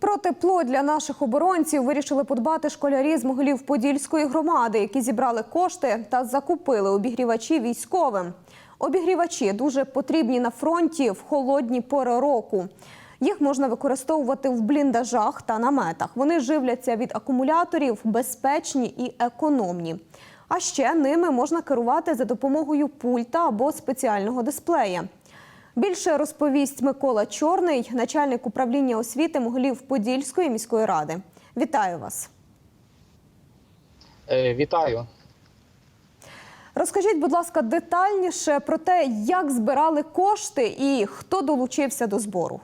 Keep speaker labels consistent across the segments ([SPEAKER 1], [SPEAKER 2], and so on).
[SPEAKER 1] Про тепло для наших оборонців вирішили подбати школярі з Могилів Подільської громади, які зібрали кошти та закупили обігрівачі військовим. Обігрівачі дуже потрібні на фронті в холодні пори року. Їх можна використовувати в бліндажах та наметах. Вони живляться від акумуляторів, безпечні і економні. А ще ними можна керувати за допомогою пульта або спеціального дисплея. Більше розповість Микола Чорний, начальник управління освіти Могилів Подільської міської ради. Вітаю вас.
[SPEAKER 2] Е, Вітаю.
[SPEAKER 1] Розкажіть, будь ласка, детальніше про те, як збирали кошти і хто долучився до збору.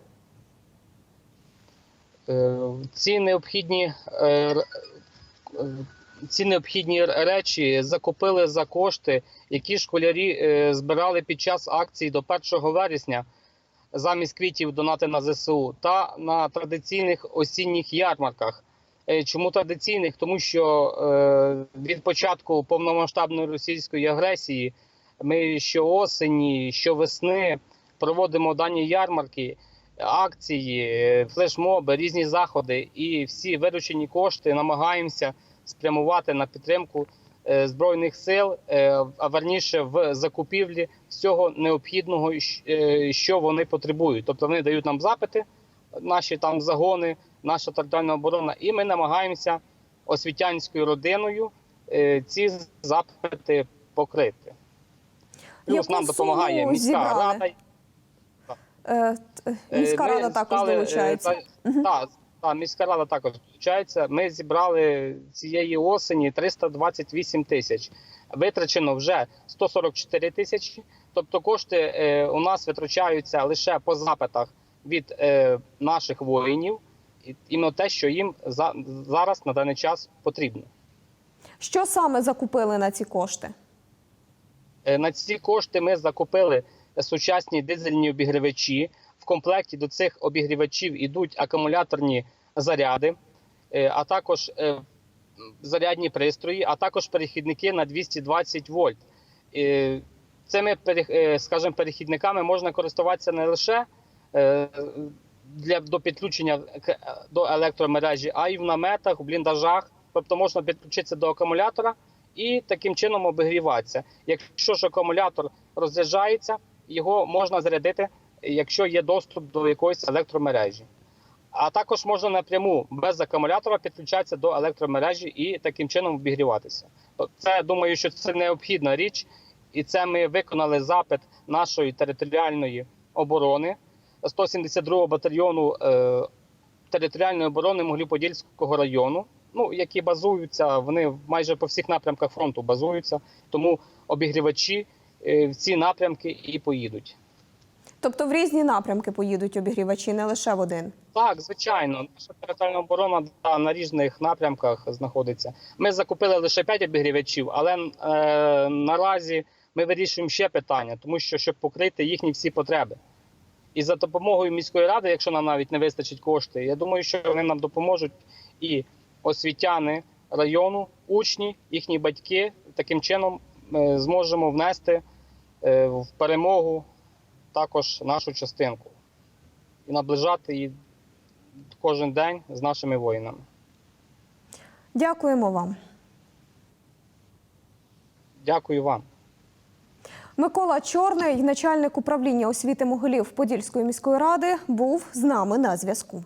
[SPEAKER 2] Е, Ці необхідні, е, е, ці необхідні речі закупили за кошти, які школярі е, збирали під час акції до 1 вересня замість квітів донати на ЗСУ та на традиційних осінніх ярмарках. Е, Чому традиційних? Тому що е, від початку повномасштабної російської агресії ми щоосені, щовесни проводимо дані ярмарки, акції, флешмоби, різні заходи, і всі виручені кошти намагаємося спрямувати на підтримку е, збройних сил, е, а верніше в закупівлі всього необхідного, е, що вони потребують. Тобто вони дають нам запити, наші там загони, наша територіальна оборона, і ми намагаємося освітянською родиною ці запити покрити. Плюс
[SPEAKER 1] Яку
[SPEAKER 2] нам допомагає міська
[SPEAKER 1] зібрали?
[SPEAKER 2] рада.
[SPEAKER 1] Міська рада
[SPEAKER 2] ми
[SPEAKER 1] також
[SPEAKER 2] стали,
[SPEAKER 1] долучається.
[SPEAKER 2] та- та, та, міська рада також долучається. Ми зібрали цієї осені 328 тисяч. Витрачено вже 144 тисячі. Тобто кошти е, у нас витрачаються лише по запитах від е, наших воїнів, і іменно те, що їм за, зараз на даний час потрібно.
[SPEAKER 1] Що саме закупили на ці кошти?
[SPEAKER 2] Е, На ці кошти ми закупили сучасні дизельні обігрівачі. В комплекті до цих обігрівачів йдуть акумуляторні заряди, е, а також е, зарядні пристрої, а також перехідники на 220 вольт. Е, Цими скажімо, перехідниками можна користуватися не лише для до підключення до електромережі, а й в наметах, в бліндажах. Тобто можна підключитися до акумулятора і таким чином обігріватися. Якщо ж акумулятор розряджається, його можна зарядити, якщо є доступ до якоїсь електромережі. А також можна напряму без акумулятора підключатися до електромережі і таким чином обігріватися. Це думаю, що це необхідна річ, і це ми виконали запит нашої територіальної оборони 172-го батальйону е, територіальної оборони Могилів-Подільського району. Ну, які базуються, вони майже по всіх напрямках фронту базуються, тому обігрівачі е, в ці напрямки і поїдуть.
[SPEAKER 1] Тобто в різні напрямки поїдуть обігрівачі, не лише в один.
[SPEAKER 2] Так, звичайно, наша територіальна оборона да, на різних напрямках знаходиться. Ми закупили лише 5 обігрівачів, але е, наразі ми вирішуємо ще питання, тому що щоб покрити їхні всі потреби. І за допомогою міської ради, якщо нам навіть не вистачить кошти, я думаю, що вони нам допоможуть і освітяни району, учні, їхні батьки. Таким чином е, зможемо внести е, в перемогу також нашу частинку і наближати її кожен день з нашими воїнами.
[SPEAKER 1] Дякуємо вам.
[SPEAKER 2] Дякую вам.
[SPEAKER 1] Микола Чорний, начальник управління освіти Могилів Подільської міської ради, був з нами на зв'язку.